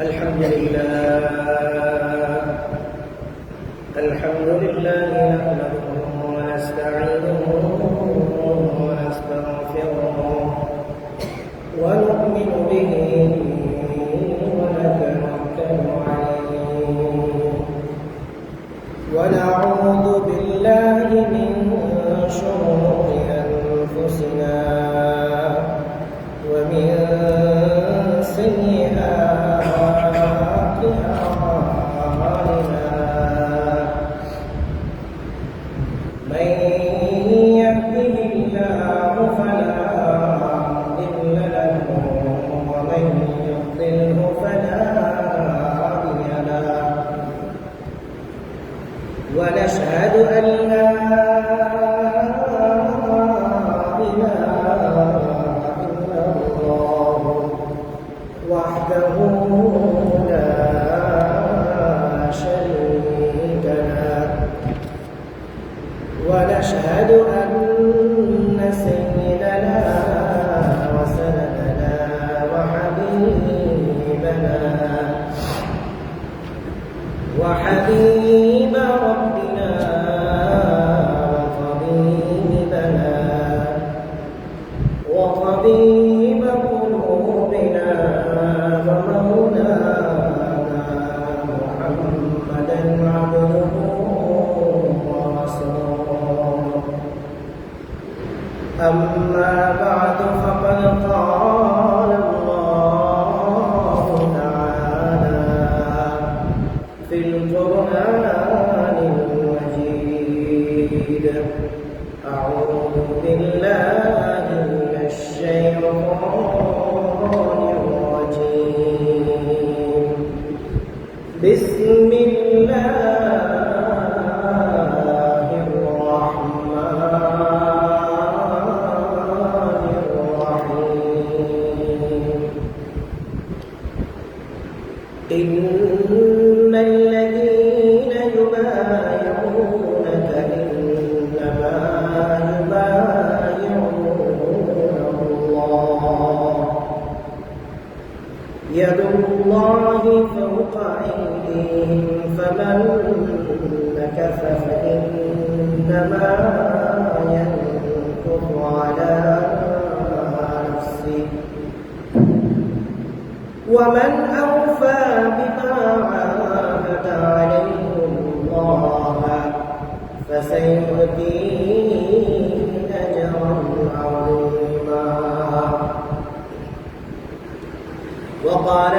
الحمد لله. الحمد لله نحمده ونستعينه ومن أوفى بما عاهد عليه الله فسيؤتيه أجرا عظيما. وقال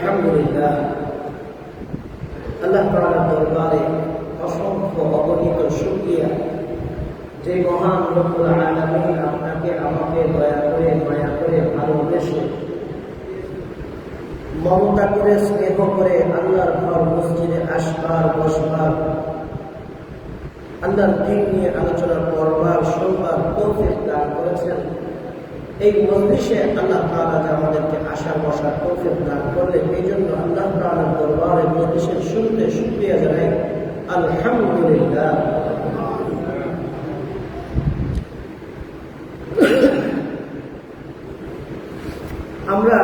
আলহামদুলিল্লাহ। আল্লাহ তালার দরবারে অসংখ্য অগণিত সুক্রিয়া যে মহান রব্বুল আলমিন আপনাকে আমাকে দয়া করে, মায়া করে ভালোবেসে, মমতা করে, স্নেহ করে আল্লাহর ঘর মসজিদে আসবার, বসবার, আল্লাহর দিন নিয়ে আলোচনা করবার, শুনবার করেছেন। এই মজলিসে আল্লাহ তাআলা যে আমাদেরকে আশা বসার তৌফিক দান করলেন, এই জন্য আল্লাহ তাআলার দরবারে মজলিসের শুনতে শুকরিয়া জানাই। আলহামদুলিল্লাহ। আমরা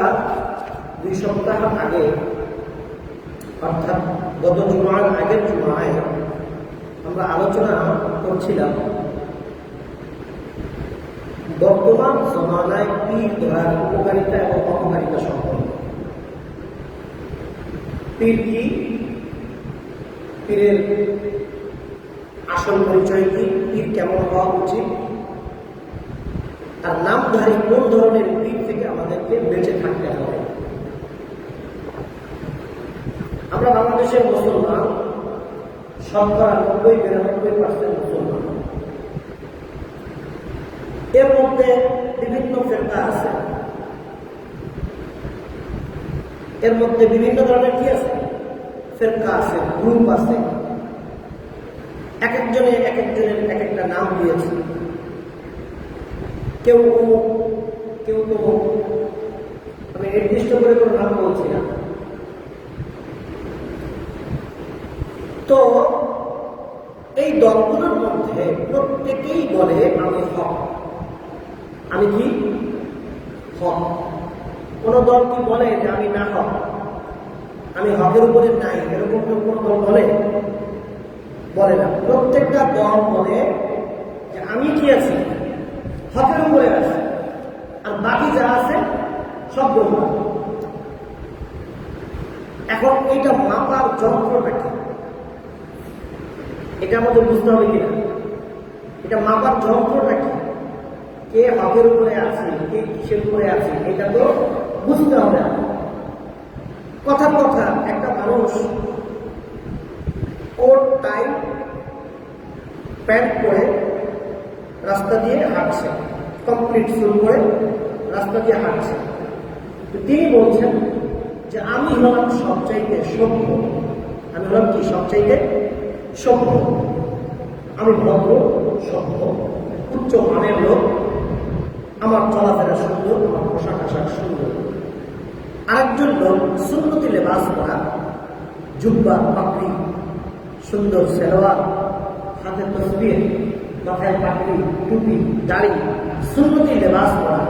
দুই সপ্তাহ আগে, অর্থাৎ গত জুমার আগের জুমায় আমরা আলোচনা করছিলাম বর্তমান জমানায় পীর ধরার উপকারিতা এবং অপকারিতা সম্পর্কে। পীর কি? পীরের আসল পরিচয় কি? পীর কেমন হওয়া উচিত? আর নামধারী কোন ধরনের পীর থেকে আমাদেরকে বেঁচে থাকতে হবে? আমরা বাংলাদেশের মুসলমান, শতকরা নব্বই, বিরানব্বই পার্সেন্ট মুসলমান। এর মধ্যে বিভিন্ন ফেরকা আছে। এর মধ্যে বিভিন্ন ধরনের কি আছে? ফেরকা আছে, গ্রুপ আছে। এক একজনে এক একজনের এক একটা নাম দিয়েছে। কেউ অমুক কেউ তমুক আমি নির্দিষ্ট করে কোনো নাম বলছি না। তো এই দলগুলোর মধ্যে প্রত্যেকেই বলে আমি হক। আমি কি হক। কোন দল কি বলে যে আমি না হক? আমি হকের উপরে নাই, এরকম তো কোন দল বলে? বলে না। প্রত্যেকটা দল বলে যে আমি কি আছি? হকের উপরে আছে। আর বাকি যা আছে, সব বলব এখন এইটা মাপার যন্ত্রটা কি? এটা আমাদের বুঝতে হবে কিনা? এটা মাপার যন্ত্রটা কি? কে হকের উপরে আছে, কে কিসের উপরে আছে, এটা তো বুঝতে হবে কথা কথা, একটা মানুষ ওর টাইম প্যান্ট পরে রাস্তা দিয়ে হাঁটছে কমপ্লিট শুরু করে রাস্তা দিয়ে হাঁটছে। তিনি বলছেন যে আমি হলাম সবচাইতে সভ্য। আমি হলাম কি? সবচাইতে সভ্য। আমি ভদ্র, সভ্য, উচ্চ মানের লোক। আমার চলাফেরা সুন্দর, আমার পোশাক আশাক সুন্দর। আরেকজন লোক সুন্নতি লেবাস করা জুব্বা পাপড়ি সুন্দর সেলোয়ার, হাতে তসবির মাথায় পাপড়ি টুপি, দাড়ি, সুন্নতি লেবাস করা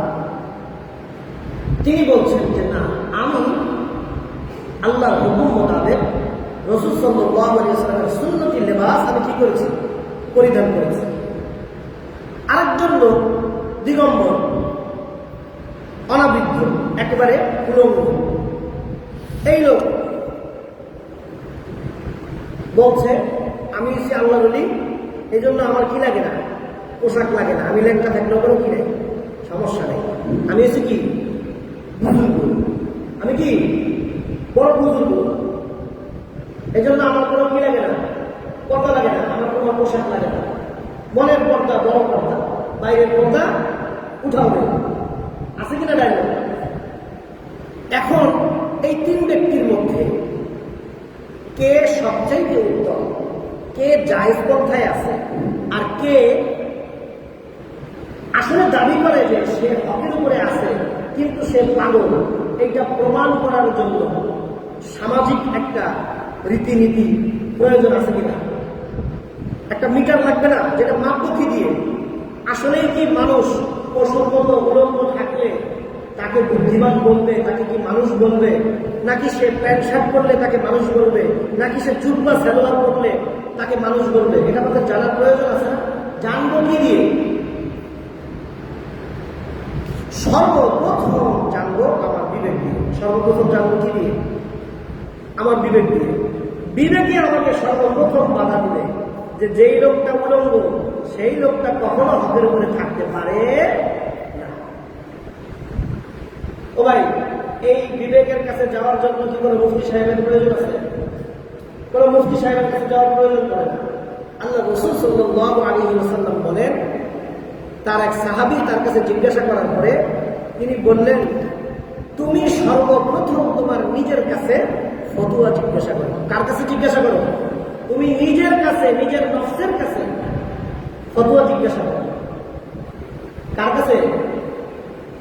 তিনি বলছেন যে, না, আমি আল্লাহর হুকুম মোতাবেক রসুল সাল্লামের সুন্নতি লেবাস আমি কি করেছি? পরিধান করেছি। আরেকজন লোক দিগম্বর, অনাবৃদ্ধ, একেবারে উলঙ্গ। এই লোক বলছে, আমি এসে আল্লাহ বলি এই জন্য আমার কি লাগে না? পোশাক লাগে না। আমি লেখটা থাকলেও কোনো কি নেই? সমস্যা নেই। আমি এসে কি? আমি কি? বড় বুজুর্গ। এই জন্য আমার কোনো কি লাগে না? পর্দা লাগে না। আমার কোনো পোশাক লাগে না। মনের পর্দা, বড় পর্দা, বাইরের পর্দা উঠাও। আছে কিনা ডাইল এখন এই তিন ব্যক্তির মধ্যে কে সবচাইতে উত্তম? কে জায়জ পন্থায় আছে? আর কে আসলে দাবি করে যে সে হকের উপরে আছে, কিন্তু সে পাগল। এইটা প্রমাণ করার জন্য সামাজিক একটা রীতিনীতি প্রয়োজন আছে কিনা? একটা মিটার লাগবে না, যেটা মাপবো দিয়ে। আসলেই কি মানুষ মতো উলঙ্গ থাকলে তাকে বুদ্ধিমান বলবে, তাকে কি মানুষ বলবে? নাকি সে প্যান্ট শার্ট করলে তাকে মানুষ বলবে? নাকি সে চুপ বা সেলোয়ার করলে তাকে মানুষ বলবে? এটা আমাদের জানার প্রয়োজন আছে না? জানব কি দিয়ে? সর্বপ্রথম জানব আমার বিবেক দিয়ে। সর্বপ্রথম জানব কি দিয়ে? আমার বিবেক দিয়ে। বিবেকে আমাকে সর্বপ্রথম বাধা দিলে যে যেই লোকটা উলঙ্গ সেই লোকটা কখনো হকের উপরে থাকতে পারে ও ভাই, এই বিবেকের কাছে যাওয়ার জন্য কি কোনো মুফতি সাহেবের প্রয়োজন আছে? কোনো মুফতি সাহেবের কাছে যাওয়ার প্রয়োজন পড়ে না। আল্লাহ রসুল সাল্লাহ আলী সাল্লাম বলেন, তার এক সাহাবি তার কাছে জিজ্ঞাসা করার পরে তিনি বললেন, তুমি সর্বপ্রথম তোমার নিজের কাছে ফতুয়া জিজ্ঞাসা করো। কার কাছে জিজ্ঞাসা করো? তুমি নিজের কাছে, নিজের নফসের কাছে। ফতুয়া জিজ্ঞাসা করো। কার কাছে?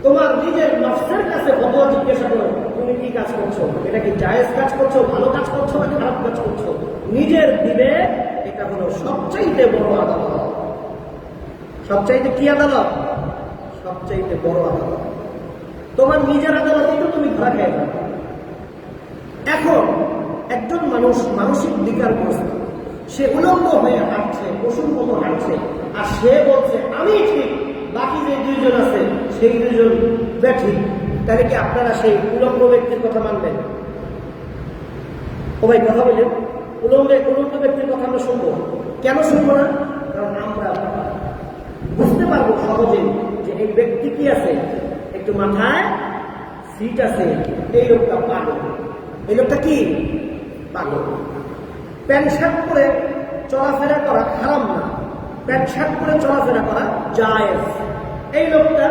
তোমার নিজের নফসের কাছে ফতোয়া জিজ্ঞাসা করো, তুমি কি কাজ করছ? এটা কি জায়েজ কাজ করছ, ভালো কাজ করছ না খারাপ কাজ করছ? নিজের বিবেক এটা হলো সবচাইতে বড় আদালত। সবচাইতে কি আদালত? সবচাইতে বড় আদালত। তোমার নিজের আদালতেই তো তুমি ধরা খেয়ে এখন একজন মানুষ মানসিক বিকারগ্রস্ত সে উলম্ব হয়ে হাঁটছে পশুর মতো হাঁটছে। আর সে বলছে, আমি ঠিক, বাকি যে দুইজন আছে, সেই দুজন ব্যাঠিক তাহলে কি আপনারা সেই উলম্ব ব্যক্তির কথা মানবেন? ও ভাই, কথা বলেন। উলম্বে উলম্ব ব্যক্তির কথা আমরা শুনব। কেন শুনব না? কারণ আমরা বুঝতে পারব সহজে যে এই ব্যক্তি কি আছে। একটু মাথায় সিট আছে। এই লোকটা পাগল। এই লোকটা কি? পাগল। প্যান্ট শার্ট পরে চলাফেরা করা খারাপ না। প্যান্ট পরে চলাফেরা করা জায়েজ। এই লোকটা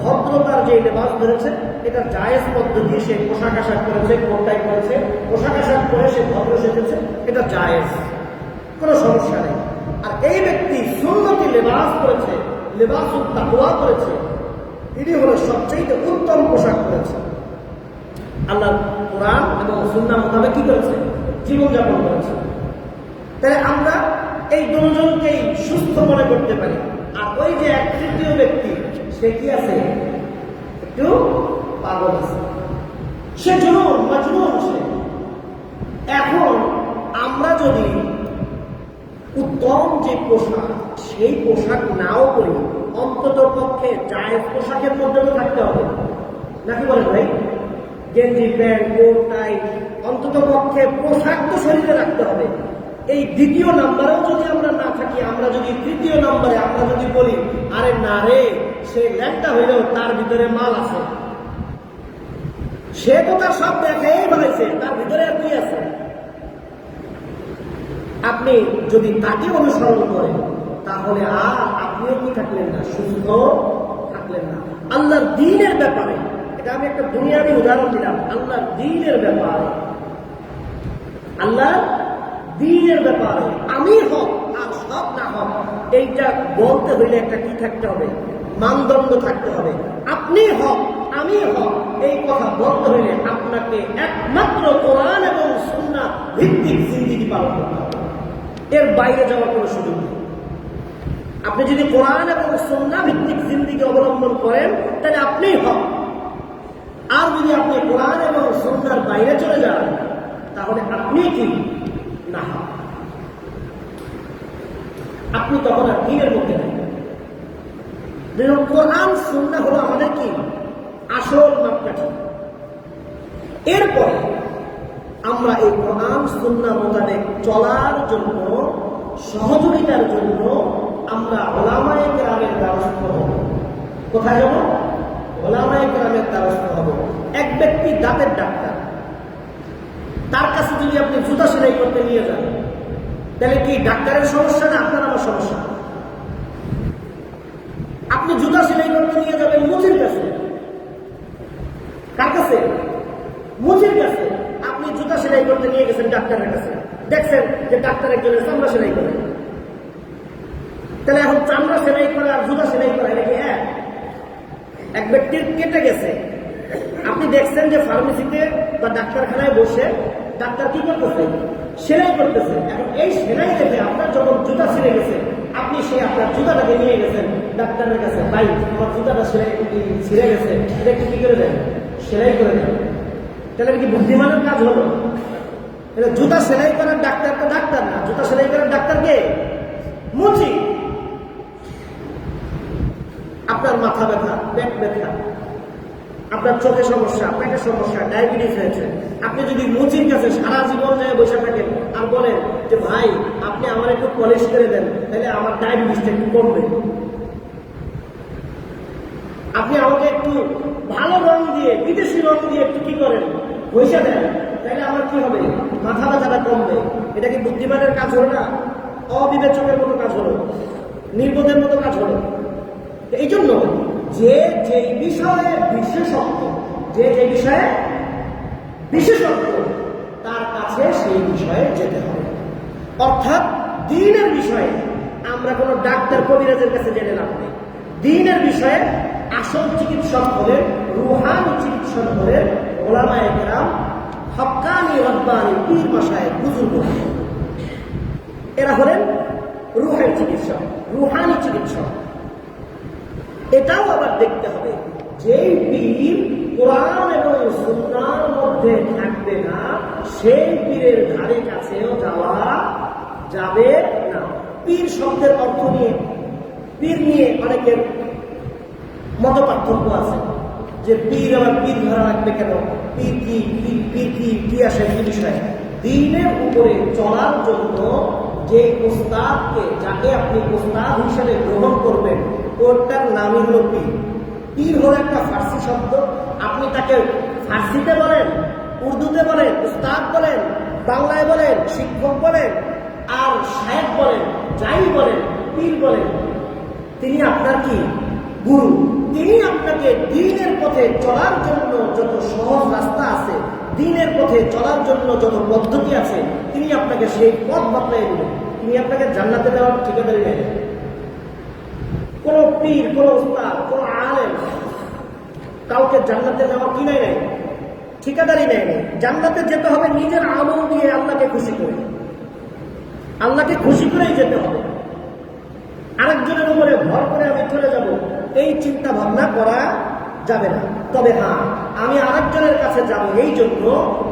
ভদ্রতার যে লেবাস ধরেছে, এটা জায়েজ পদ্ধতি সে পোশাক আশাক করেছে কোনটাই করেছে পোশাক আশাক করে সে ভদ্র সেজেছে, এটা জায়েজ। কোনো সমস্যা নেই। আর এই ব্যক্তি সুন্নতি লেবাস করেছে, লেবাস তাকুয়া করেছে, তিনি হলো সবচেয়ে উত্তম পোশাক করেছে আল্লাহ কোরআন এবং সুন্না মোতাবেক কি করেছে? জীবনযাপন করেছে। তাই আমরা এই দুজনকেই সুস্থ মনে করতে পারি। আর ওই যে এক তৃতীয় ব্যক্তি, সে কি আছে? একটু পাগল আছে। সে জুনুন মজনুন সে। এখন আমরা যদি উত্তম যে পোশাক, সেই পোশাক নাও করি অন্তত পক্ষে জায়েজ পোশাকের মধ্যে তো থাকতে হবে। নাকি বলেন ভাই? গেঞ্জি, প্যান্ট, কোট, টাই, অন্তত পক্ষে পোশাক তো শরীরে রাখতে হবে। এই দ্বিতীয় নাম্বারেও যদি আমরা না থাকি, আমরা যদি তৃতীয় নাম্বারে আমরা যদি বলি, আরে না রে, সে ল্যাংটা হইলেও তার ভিতরে মাল আছে। সে তো তার সব দেখাই বানাইছে, তার ভিতরে আর কি আছে? আপনি যদি তাকে অনুসরণ করেন, তাহলে আর আপনিও কি থাকলেন না? সুস্থ থাকলেন না। আল্লাহর দিনের ব্যাপারে, এটা আমি একটা দুনিয়াবি উদাহরণ দিলাম। আল্লাহর দিনের ব্যাপারে আল্লাহ দিনের ব্যাপারে আমি হক, আর সব না হক, এইটা বলতে হইলে একটা কি থাকতে হবে? মানদণ্ড থাকতে হবে। আপনি হক, আমি হক, এই কথা বলতে হইলে আপনাকে একমাত্র কোরআন এবং সুন্নাহ ভিত্তিক জিন্দিগি পালন করতে হবে। এর বাইরে যাওয়ার কোনো সুযোগ নেই। আপনি যদি কোরআন এবং সন্না ভিত্তিক জিন্দিগি অবলম্বন করেন, তাহলে আপনিই হক। আর যদি আপনি কোরআন এবং সন্ন্যার বাইরে চলে যান, তাহলে আপনি কি? না হক আপনি তখন আর দিনের মধ্যে নেই। কোরআন হলো আমাদের কি? আসল মাপকাঠি। এরপরে আমরা এই কোরআন সুন্না মোতাবেক চলার জন্য, সহযোগিতার জন্য আমরা ওলামায় গ্রামের দ্বারস্থ হব। কোথায় যাব? ওলামায় গ্রামের দ্বারস্থ হব। এক ব্যক্তি দাঁতের ডাক্তার। তার কাছে যদি আপনি জুতা সেলাই করতে নিয়ে যান, তাহলে কি ডাক্তারের সমস্যা না আপনার আমার সমস্যা? আপনি জুতা সেলাই করতে নিয়ে যাবেন মুচির কাছে। কার কাছে? মুচির কাছে। আপনি জুতা সেলাই করতে নিয়ে গেছেন ডাক্তারের কাছে। দেখছেন যে ডাক্তার একজনের চামড়া সেলাই করে। তাহলে এখন চামড়া সেলাই করে আর জুতা সেলাই করা, এটা কি এক? এক ব্যক্তির কেটে গেছে। আপনি দেখছেন যে ফার্মেসিতে বা ডাক্তারখানায় বসে ডাক্তার কি করতেছে? সেলাই করতেছে। এখন এই সেলাই দেখে আপনার যখন জুতা ছিঁড়ে গেছে, আপনি সেই আপনার জুতাটাকে নিয়ে গেছেন ডাক্তারের কাছে। ভাই, আমার জুতাটা সেলাই ছিঁড়ে গেছে? এটা একটু কি করে দেন? সেলাই করে দেন। তাহলে কি বুদ্ধিমানের কাজ হলো? এটা জুতা সেলাই করার ডাক্তার তো ডাক্তার না। জুতা সেলাই করার ডাক্তার কে? মুচি। আপনার মাথা ব্যথা, পেট ব্যথা আপনার চোখে সমস্যা পেটের সমস্যা, ডায়াবেটিস হয়েছে। আপনি যদি মুচির কাছে সারা জীবন যায় বসে থাকেন আর বলেন যে, ভাই, আপনি আমার একটু পলিশ করে দেন, তাহলে আমার ডায়াবেটিসটা একটু কমবে। আপনি আমাকে একটু ভালো রং দিয়ে, বিদেশি রং দিয়ে একটু কি করেন, পয়সা দেন, তাহলে আমার কি হবে? মাথা ব্যথাটা কমবে। এটা কি বুদ্ধিমানের কাজ হলো না? অবিবেচকের মতো কাজ হলো। নির্বোধের মতো কাজ হলো। এই জন্য যে যে বিষয়ে বিশেষজ্ঞ, যে যে বিষয়ে বিশেষজ্ঞ, তার কাছে সেই বিষয়ে যেতে হবে। অর্থাৎ দিনের বিষয়ে আমরা কোনো ডাক্তার কবিরাজের কাছে জেনে লাভ নেই। দিনের বিষয়ে আসল চিকিৎসক হলেন, রুহানি চিকিৎসক হলেন ওলামায় গ্রাম হকানি রব্বানি পীর মাসায় বুজুর্গ এরা হলেন রুহের চিকিৎসক, রুহানি চিকিৎসক। এটাও আবার দেখতে হবে। যেই পীর কোরআন এবং সুন্নার মধ্যে থাকবে না, সেই পীরের ধারে কাছেও যাওয়া যাবে না। পীর শব্দের অর্থ নিয়ে, পীর নিয়ে অনেকের মত পার্থক্য আছে। যে পীর আবার পীর ধরা রাখবে কেন? পীর কি পীর কি কি আসে কি বিষয়? দিনের উপরে চলার জন্য যে প্রস্তাবকে যাকে আপনি প্রস্তাব হিসেবে গ্রহণ করবেন ওটার নামই হলো পীর পীর হলো একটা ফার্সি শব্দ। আপনি তাকে ফার্সিতে বলেন, উর্দুতে বলেন, উস্তাদ বলেন, বাংলায় বলেন, শিক্ষক বলেন, আর সাহেব বলেন, যাই বলেন, পীর বলেন, তিনি আপনার কি? গুরু। তিনি আপনাকে দিনের পথে চলার জন্য যত সহজ রাস্তা আছে, দিনের পথে চলার জন্য যত পদ্ধতি আছে, তিনি আপনাকে সেই পথ বাতলাই দিবেন তিনি আপনাকে জান্নাতে দেওয়ার ঠিকাদারি নেন কোন পীর, কোন উস্তাদ, কোন আলেম কাউকে জান্নাতে দেওয়ার কি নাই নাই? ঠিকাদারি নেয় নাই। জান্নাতে যেতে হবে নিজের আমল দিয়ে আল্লাহকে খুশি করে। আল্লাহকে খুশি করেই যেতে হবে। আরেকজনের উপরে ভর করে আমি চলে যাব। এই চিন্তা ভাবনা করা যাবে না। তবে হ্যাঁ আমি আরেকজনের কাছে যাব এই জন্য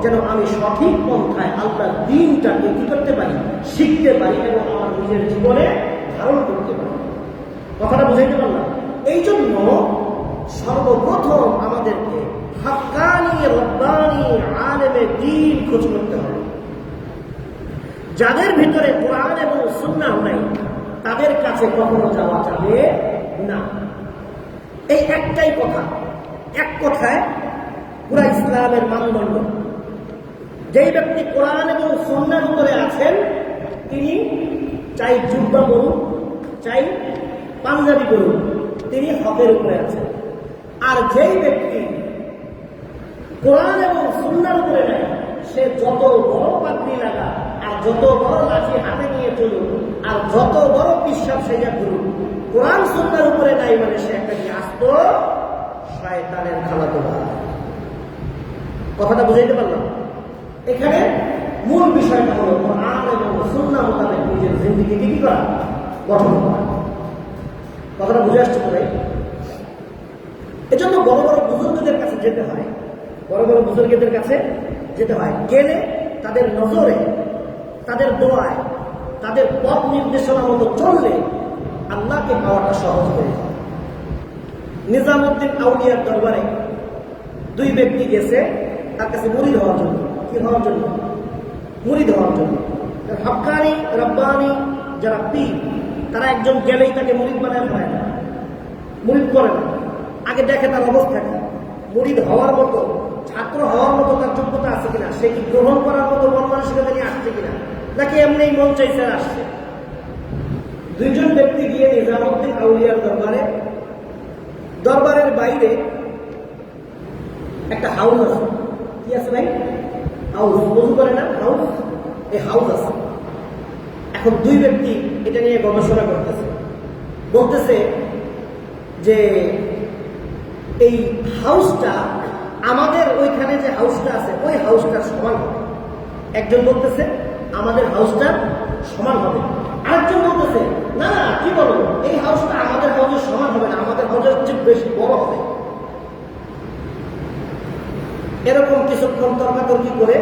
যেন আমি সঠিক পন্থায় আল্লাহর দিনটাকে কি করতে পারি, শিখতে পারি এবং আমার নিজের জীবনে ধারণ করতে পারি। কথাটা বুঝাইতে পারলাম? এই জন্য সর্বপ্রথম আমাদেরকে হাক্কানি রব্বানি আলেমে দিন খোঁজ করতে হবে। যাদের ভিতরে কোরআন এবং সুন্নাহ নাই, তাদের কাছে কখনো যাওয়া যাবে না। এই একটাই কথা। এক কথায় পুরা ইসলামের মানদণ্ড। যেই ব্যক্তি কোরআন এবং সন্ন্যার উপরে আছেন, তিনি চাই জুব্বা করুন চাই পাঞ্জাবি করুন তিনি হকের উপরে আছেন। আর যেই ব্যক্তি কোরআন এবং সুন্দর উপরে নেয়, সে যত বড় পাত্রী লাগা আর যত বড় লাঠি হাতে নিয়ে চলুক, আর যত বড় পিসাব সেজা করুক, কোরআন সুন্নার উপরে নাই মানে সে একটা কি আস্ত শয়তানের খালাতো কথাটা বুঝাইতে পারলাম? এখানে মূল বিষয়টা হলো কোরআন এবং সুন্না মোতাবেক নিজের জিন্দিগিকে কি করা? গঠন করা। কথাটা বুঝে আসছে ভাই এজন্য বড় বড় বুজুর্গদের কাছে যেতে হয়, বড় বড় বুজুর্গদের কাছে যেতে হয়। গেলে তাদের নজরে, তাদের দোয়ায়, তাদের পথ নির্দেশনা মতো চললে আল্লাহকে পাওয়াটা সহজ হয়ে যায়। নিজামুদ্দিন আউলিয়ার দরবারে দুই ব্যক্তি গেছে, তার কাছে মুড়ি হওয়ার জন্য। কি হওয়ার জন্য? মুড়ি হওয়ার জন্য। হকানি রব্বানি যারা পীর তারা একজন গেলেই তাকে মরিদ বানায় হয় না। মরিদ করে না। আগে দেখে তার অবস্থা কি? মরিদ হওয়ার মতো, ছাত্র হওয়ার মতো তার যোগ্যতা আছে কিনা? সে কি গ্রহণ করার মতো মন মানসিকতা নিয়ে আসছে কিনা? নাকি এমনি মন চাইছে আসছে? দুইজন ব্যক্তি গিয়ে নিজামুদ্দিন আউলিয়ার দরবারে, দরবারের বাইরে একটা হাউস আছে। কি আছে ভাই? হাউস। বধু করে না? হাউস? এই হাউস আছে। এখন দুই ব্যক্তি এটা নিয়ে গবেষণা করতেছে। বলতেছে যে এই হাউসটা, আমাদের ওইখানে যে হাউসটা আছে, ওই হাউসটার সমান হবে। একজন বলতেছে, আমাদের হাউসটা সমান হবে। আরেকজন বলতেছে, না না, কি বলো? এই হাউসটা আমাদের হাউসের সমান হবে না, আমাদের হাউসের চেয়ে বেশি বড় হবে। এরকম কিছুক্ষণ তর্কাতর্কি করে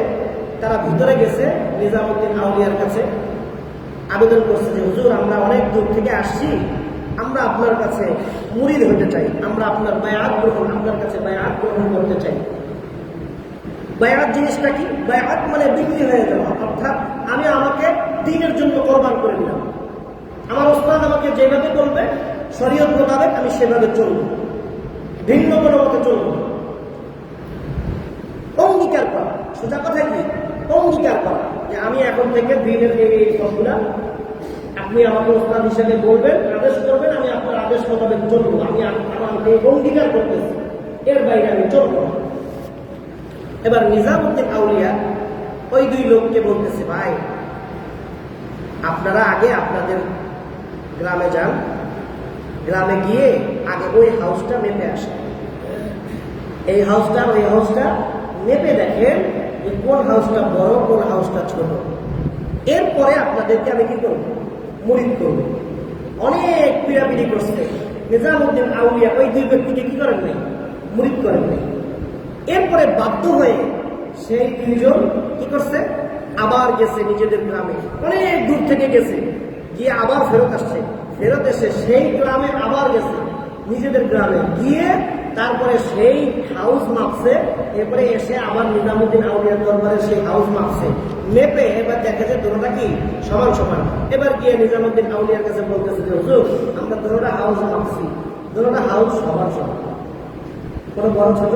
তারা ভিতরে গেছে, নিজামুদ্দিন আউলিয়ার কাছে। আবেদন করছে যে, হুজুর, আমরা অনেক দূর থেকে আসছি। আমরা আপনার কাছে মুরিদ হতে চাই। আমরা আপনার বায়াত গ্রহণ, আপনার কাছে বায়াত গ্রহণ করতে চাই। বায়াত জিনিসটা কি? বায়াত মানে বিক্রি হয়ে যাওয়া। অর্থাৎ আমি আমাকে দিনের জন্য কোরবান করে দিলাম। আমার ওস্তাদ আমাকে যেভাবে বলবে, শরীয়ত মোতাবেক আমি সেভাবে চলব। ভিন্ন কোনো মতে চলব। অঙ্গীকার করা। সোজা কথা কি? অঙ্গীকার করা যে আমি এখন থেকে দিনের এই সবগুলা আপনি আমাকে ওস্তাদ হিসেবে বলবেন, আদেশ করবেন, আমি আপনার আদেশ মোতাবেক চলবো। আমি এই অঙ্গীকার করতেছি। এর বাইরে আমি চলবো। এবার নিজামুদ্দিন আউলিয়া ওই দুই লোককে বলতেছে, ভাই, আপনারা আগে আপনাদের গ্রামে যান। গ্রামে গিয়ে আগে ওই হাউসটা মেপে আসেন। এই হাউসটা ওই হাউসটা মেপে দেখেন যে কোন হাউসটা বড় কোন হাউসটা ছোট। এরপরে আপনাদেরকে আমি কি করব? মুরিদ করব। অনেক পিড়াপিড়ি করছে। নিজামুদ্দিন আউলিয়া ওই দুই ব্যক্তিকে কি করেন নাই? মুরিদ করেন নাই। এরপরে বাধ্য হয়ে সেই দুইজন কি করছে? আবার গেছে নিজেদের গ্রামে। অনেক দূর থেকে গেছে। গিয়ে আবার ফেরত আসছে। ফেরত এসে সেই গ্রামে আবার গেছে। নিজেদের গ্রামে গিয়ে তারপরে সেই হাউস মাপছে, এরপরে এসে আবার নিজামুদ্দিন আউলিয়ার দরবারে সেই হাউস মাপছে। মেপে এবার দেখা যায় দুটোটা কি? সমান সমান। এবার গিয়ে নিজামুদ্দিন আউলিয়ার কাছে বলতেছে যে, হুজুর, আমরা দুটোটা হাউস মাপছি। দুটোটা হাউস সমান সমান। কোনো বড় ছোট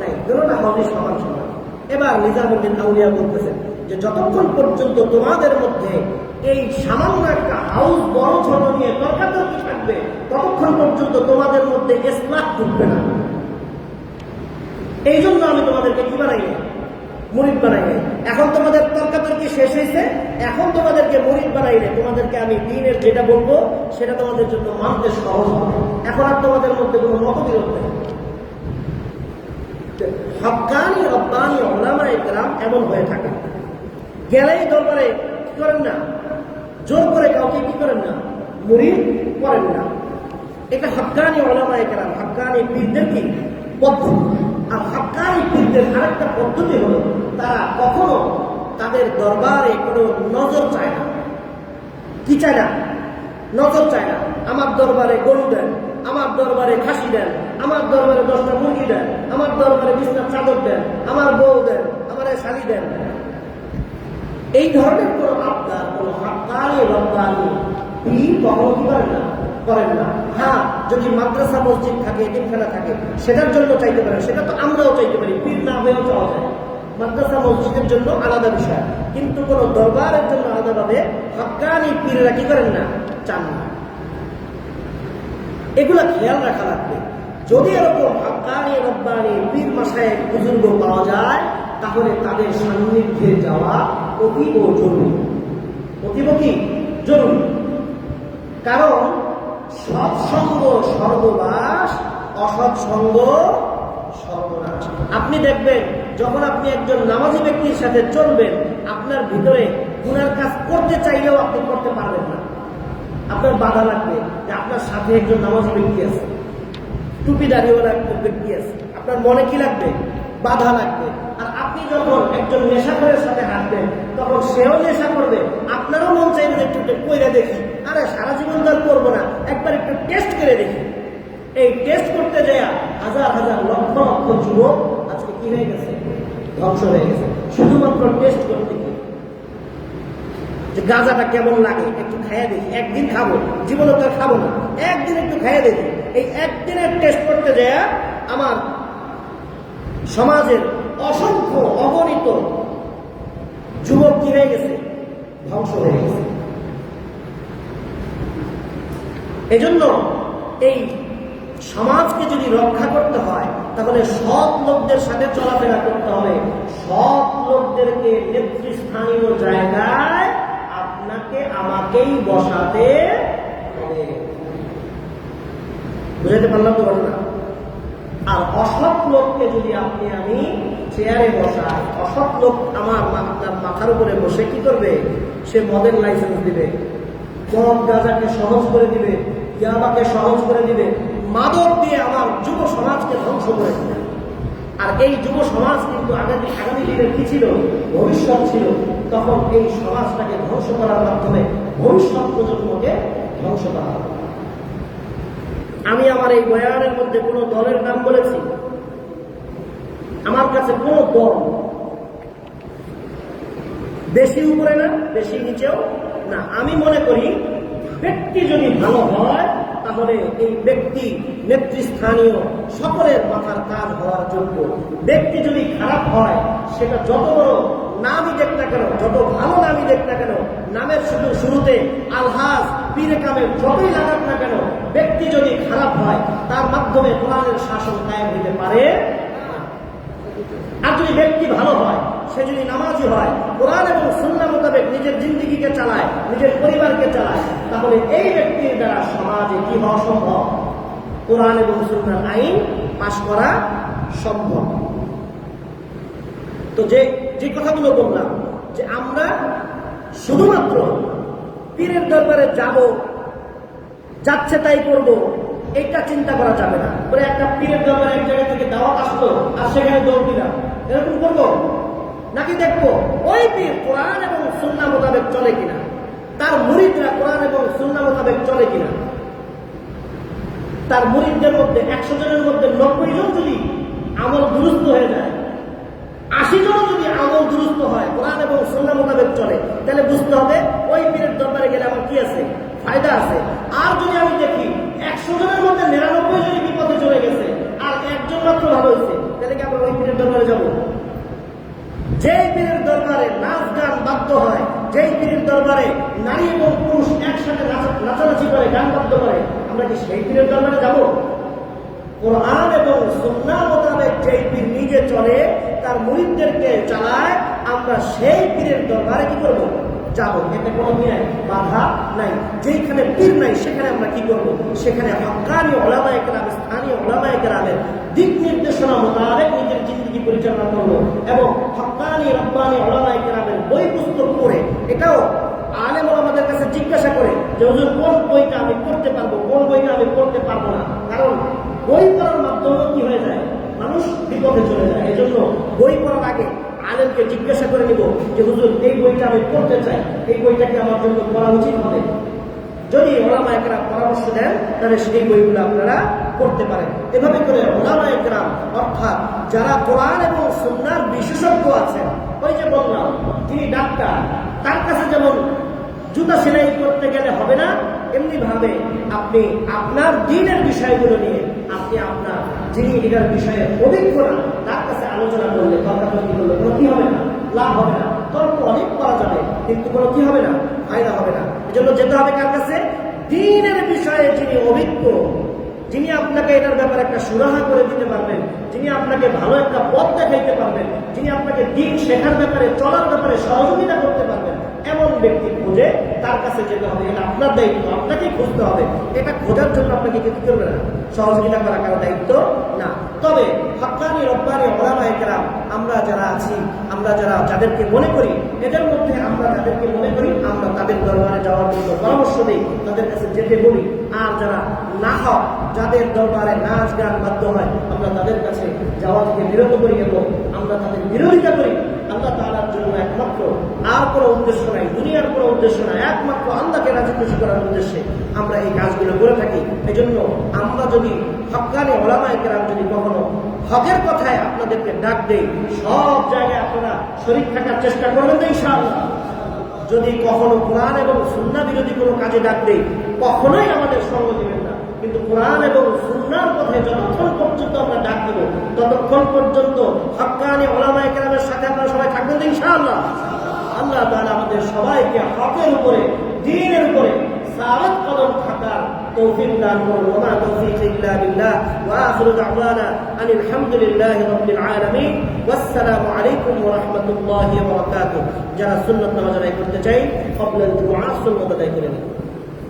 নাই, দুটোটা হাউসই সমান সমান। এবার নিজামুদ্দিন আউলিয়া বলতেছেন যে, যতক্ষণ পর্যন্ত তোমাদের মধ্যে এই সামান্য একটা হাউস বড় ছোট নিয়ে তর্কাতর্কি থাকবে, ততক্ষণ পর্যন্ত তোমাদের মধ্যে ইসলাম ঢুকবে না। এই জন্য আমি তোমাদেরকে কি বানাই নাই? মুরিদ বানাই নাই। এখন তোমাদের তর্কাতর্কি শেষ হয়েছে এখন তোমাদেরকে মুরিদ বানাই নাই। তোমাদেরকে আমি দিনের যেটা বলব, সেটা তোমাদের জন্য মানতে সহজ হবে। এখন আর তোমাদের মধ্যে কোনো মতবিরোধ নেই। হকানি, রব্বানি ওলামা ইকরাম এমন হয়ে থাকে। গেলেই দরবারে কি করেন না? জোর করে কাউকে কি করেন না? মুরিদ করেন না। এটা হকানি ওলামা ইকরাম হকানি পীরদের কি? পদ্ধতি আর আরেকটা পদ্ধতি হলো, তারা কখনো তাদের দরবারে কোনো নজর চায় না। কি চায় না? নজর চায় না। আমার দরবারে গরু দেন, আমার দরবারে খাসি দেন, আমার দরবারে দশটা মুরগি দেন, আমার দরবারে বিছনার চাদর দেন, আমার বউ দেন, আমার শাড়ি দেন। এই ধরনের কোনো আবদার, কোন হাক্কানি পীর কখনো কি করেন না? করেন না। হ্যাঁ যদি মাদ্রাসা মসজিদ থাকে, এতিমখানা থাকে, সেটার জন্য চাইতে পারেন। সেটা তো আমরাও চাইতে পারি। পীর না হয়েও চাওয়া যায়। মাদ্রাসা মসজিদের জন্য আলাদা বিষয়। কিন্তু কোন দরবারের জন্য আলাদাভাবে হক্কানি পীরেরা কি করেন না? চান না। এগুলা খেয়াল রাখা লাগবে। যদি এরকম হক্কানি রব্বানি, পীর মাসায় বুজুর্গ পাওয়া যায়, তাহলে তাদের সান্নিধ্যে যাওয়া অতীব জরুরি। অতীব কি? জরুরি। কারণ সৎসঙ্গ সর্ববাস অসৎসঙ্গ সর্বনাশ। আপনি দেখবেন, যখন আপনি একজন নামাজি ব্যক্তির সাথে চলবেন, আপনার ভিতরে গুনার কাজ করতে চাইলেও আপনি করতে পারবেন না। আপনার বাধা লাগবে যে আপনার সাথে একজন নামাজি ব্যক্তি আছে, টুপি দাঁড়িয়েওয়ালা একজন ব্যক্তি আছে, আপনার মনে কি লাগবে? বাধা লাগবে। আর আপনি যখন একজন নেশাখরের সাথে হাঁটবেন, তখন সেও নেশা করবে, আপনারও মন চাইবে যে একটু কইরা দেখি। আরে সারা জীবন তো করব না। একবার একটু টেস্ট করে দেখি। এই টেস্ট করতে যায় হাজার হাজার লক্ষ লক্ষ যুবক আজকে কি হয়ে গেছে? ধ্বংস হয়ে গেছে। শুধুমাত্র টেস্ট করতে গিয়ে। যে গাঁজাটা কেমন লাগে, একটু খাইয়ে দেখি। একদিন খাব, জীবনে তো খাব না। একদিন একটু খাইয়ে দেখি। এই একদিনের টেস্ট করতে যায় আমার সমাজের অসংখ্য অগণিত যুবক কি হয়ে গেছে? ধ্বংস হয়ে গেছে। এজন্য এই সমাজকে যদি রক্ষা করতে হয়, তাহলে সৎ লোকদের সাথে চলাফেরা করতে হবে। সৎ লোকদেরকে নেতৃস্থানীয় জায়গায় আপনাকে আমাকেই বসাতে হবে। বুঝাতে পারলাম তো ঘটনা? আর অসৎ লোককে যদি আপনি আমি চেয়ারে বসাই, অসৎ লোক আমার মাথার মাথার উপরে বসে কি করবে? সে মদের লাইসেন্স দিবে। মদ গাঁজাকে সহজ করে দিবে। ইয়াবাকে সহজ করে দিবে। মাদক দিয়ে আমার যুব সমাজকে ধ্বংস করে দিবে। আর এই যুব সমাজ কিন্তু আগামী আগামী দিনের কি ছিল? ভবিষ্যৎ ছিল। তখন এই সমাজটাকে ধ্বংস করার মাধ্যমে ভবিষ্যৎ প্রজন্মকে ধ্বংস করা হবে। আমি আমার এই বয়ানের মধ্যে কোনো দলের নাম বলেছি? আমার কাছে কোনো দল বেশি উপরে না, বেশি নিচেও না। আমি মনে করি ব্যক্তি যদি ভালো হয়, তাহলে এই ব্যক্তি নেতৃস্থানীয় সকলের মাথার কাজ হওয়ার যোগ্য ব্যক্তি যদি খারাপ হয়, সেটা যত বড় নামই দেখ না কেন, যত ভালো নামই দেখ না কেন, নামের শুধু শুরুতে আলহাজ, পীরে কামের যতই লাগাক না কেন, ব্যক্তি যদি খারাপ হয়, তার মাধ্যমে কোরআনের শাসন কায়েম হইতে পারে। আর যদি ব্যক্তি ভালো হয়, সে যদি নামাজি হয়, কোরআন এবং সুন্না মোতাবেক নিজের জিন্দিগিকে চালায়, নিজের পরিবারকে চালায়, তাহলে এই ব্যক্তির দ্বারা সমাজে কি হওয়া সম্ভব? কোরআন এবং সুন্নার আইন পাশ করা সম্ভব। তো যে যে কথাগুলো বললাম, যে আমরা শুধুমাত্র পীরের দরবারে যাব, যাচ্ছে তাই করব, এটা চিন্তা করা যাবে না। মানে একটা পীরের দরবারে এক জায়গা থেকে দাওয়াত আসলো, আর সেখানে দৌড় দিলাম। এরকম করব? নাকি দেখব ওই পীর কোরআন এবং সুন্না মোতাবেক চলে কিনা? তার মুরিদরা কোরআন এবং সুন্না মোতাবেক চলে কিনা? তার মুরিদদের মধ্যে একশো জনের মধ্যে নব্বই জন যদি আমল দুরুস্ত হয়ে যায়, আশি জন যদি আমল দুরুস্ত হয়, কোরআন এবং সুন্না মোতাবেক চলে, তাহলে বুঝতে হবে ওই পীরের দরবারে গেলে আমার কি আছে? ফায়দা আছে। আর যদি আমি দেখি একশো জনের মধ্যে নিরানব্বই জনই বিপদে চলে গেছে মাত্র ভালো হয়েছে, তাহলে কি আমরা ওই পীরের দরবারে যাব? যেই পীরের দরবারে নাচ গান বাধ্য হয়, যেই পীরের দরবারে নারী এবং পুরুষ একসাথে নাচা- নাচানাচি করে, গান বাধ্য করে, আমরা কি সেই পীরের দরবারে যাব? কোরআন এবং সুন্না মোতাবেক যেই পীর নিজে চলে, তার মুরিদদেরকে চালায়, আমরা সেই পীরের দরবারে কি করব? যাব। এতে কোনো কি নাই, বাধা নাই। যেখানে পীর নাই, সেখানে আমরা কি করব? সেখানে হকানি ওলামা একরাম স্থানীয় ওলামা একরামের দিক নির্দেশনা মোতাবেক নিজের জিন্দগি পরিচালনা করব এবং হকানি রব্বানি ওলামা একরামের বই পুস্তক পড়ে এটাও আলেম আমাদের কাছে জিজ্ঞাসা করে যে, হুজুর, কোন বইটা আমি পড়তে পারব? কোন বইটা আমি পড়তে পারব না? কারণ বই পড়ার মাধ্যমে কি হয়ে যায়? মানুষ বিপদে চলে যায়। এজন্য বই পড়ার আগে আলেমকে জিজ্ঞাসা করে নিব যে, হুজুর, এই বইটা আমি পড়তে চাই। এই বইটা কি আমার জন্য পড়া উচিত হবে? যদি ওলামা একরাম পরামর্শ দেন, তাহলে সেই বইগুলো আপনারা পড়তে পারেন। এভাবে করে ওলামা একরাম, অর্থাৎ যারা কোরআন এবং সুন্নার বিশেষজ্ঞ আছেন, ওই যে বললাম, তিনি ডাক্তার, তার কাছে যেমন জুতা সেলাই করতে গেলে হবে না এমনি ভাবে আপনি আপনার দিনের বিষয়গুলো নিয়ে আপনি আপনার যিনি এটার বিষয়ে অভিজ্ঞ না, তার আলোচনা করলে, তর্কাতর্কি করলে কোনো কি হবে না? লাভ হবে না। তর্ক অনেক করা যাবে, কিন্তু কোনো কি হবে না? ফায়দা হবে না। এজন্য যেতে হবে কার কাছে? দিনের বিষয়ে যিনি অভিজ্ঞ, যিনি আপনাকে এটার ব্যাপারে একটা সুরাহা করে দিতে পারবেন যিনি আপনাকে ভালো একটা পথ দেখাইতে পারবেন, যিনি আপনাকে দিন শেখার ব্যাপারে, চলার ব্যাপারে সহযোগিতা করতে পারবেন, এমন ব্যক্তি খুঁজে তার কাছে যেতে হবে। এটা আপনার দায়িত্ব, আপনাকেই খুঁজতে হবে। এটা খোঁজার জন্য আপনাকে কিছু করবে না। সহযোগিতা করা কারও দায়িত্ব না। তবে হকানি, রব্বানি ওলামা আমরা যারা আছি, আমরা যারা যাদেরকে মনে করি, এদের মধ্যে আমরা যাদেরকে মনে করি, আমরা তাদের দরবারে যাওয়ার জন্য পরামর্শ দিই তাদের কাছে যেতে বলি। আর যারা না হক যাদের দরবারে নাচ গান বাধ্য হয়, আমরা তাদের কাছে যাওয়া থেকে বিরত করি এবং আমরা তাদের বিরোধিতা করি। আল্লাহ তাআলার জন্য একমাত্র আর কোনো উদ্দেশ্য নাই, দুনিয়ার কোনো উদ্দেশ্য নাই, একমাত্র আল্লাহকে রাজি খুশি করার উদ্দেশ্যে আমরা এই কাজগুলো করে থাকি। এই জন্য আমরা যদি হকানি ওলামায় কেরাম যদি কখনো হকের কথায় আপনাদেরকে ডাক দেই, সব জায়গায় আপনারা শরীর থাকার চেষ্টা করবেন তো যদি কখনো কোরআন এবং সুন্না বিরোধী কোনো কাজে ডাক দেই, কখনোই আমাদের সঙ্গ দেবেন না। কিন্তু কোরআন এবং সুন্নার পথে যতক্ষণ পর্যন্ত আমরা ডাক দেব, ততক্ষণ পর্যন্ত হক্কানি ওলামা একরামের সাথে আপনারা সবাই থাকবেন তো ইনশাআল্লাহ। আল্লাহ তাআলা আমাদের সবাইকে হকের উপরে, দিনের উপরে সারাত কদম থাকার তৌফিক দান করুন। ওমা তৌফিক ইল্লা বিল্লাহ। ওয়া আখিরু দাওয়ানা আনিল হামদুলিল্লাহি রাব্বিল আলামিন। যারা সুন্নাত করতে চাই আল জুমআ সুন্নাত আদায় করে